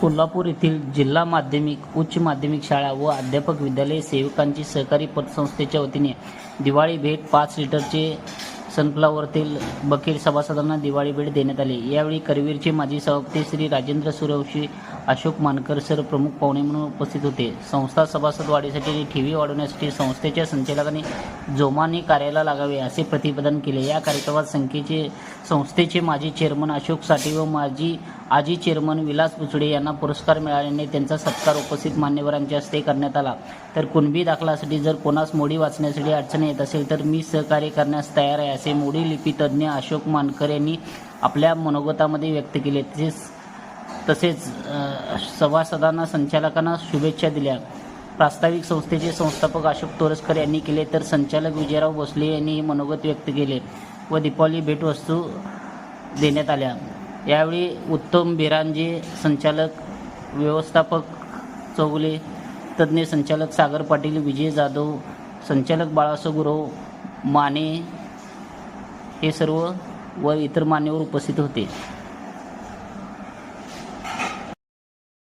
कोल्हापूर येथील जिल्हा माध्यमिक उच्च माध्यमिक शाळा व अध्यापक विद्यालय सेवकांची सहकारी पतसंस्थेच्या वतीने दिवाळी भेट पाच लिटरचे सनफ्लावर तेल बकेट सभासदांना दिवाळी भेट देण्यात आली. यावेळी करवीरचे माजी सभापती श्री राजेंद्र सूर्यवंशी अशोक मानकर सर प्रमुख पाहुणे म्हणून उपस्थित होते. संस्था सभासद वाढीसाठी आणि ठेवी वाढवण्यासाठी संस्थेच्या संचालकांनी जोमाने कार्याला लागावे असे प्रतिपादन केले. या कार्यक्रमात संख्येचे संस्थेचे माजी चेअरमन अशोक साठे व माजी आजी चेअरमन विलास पुचडे यांना पुरस्कार मिळाल्याने त्यांचा सत्कार उपस्थित मान्यवरांच्या हस्ते करण्यात आला. तर कुणबी दाखलासाठी जर कोणास मोडी वाचण्यासाठी अडचण येत असेल तर मी सहकार्य करण्यास तयार आहे असे मोडी लिपीतज्ज्ञ अशोक मानकर यांनी आपल्या मनोगतामध्ये व्यक्त केले. तसेच तसेच सभासदांना संचालकांना शुभेच्छा दिल्या. प्रास्ताविक संस्थेचे संस्थापक अशोक तोरसकर यांनी केले तर संचालक विजयराव भोसले यांनी मनोगत व्यक्त केले. व दीपावली भेटवस्तू देण्यात आल्या. यावेळी उत्तम बिरांजे संचालक व्यवस्थापक चौगुले तज्ज्ञ संचालक सागर पाटील विजय जाधव संचालक बाळासाहेब माने हे सर्व व इतर मान्यवर उपस्थित होते.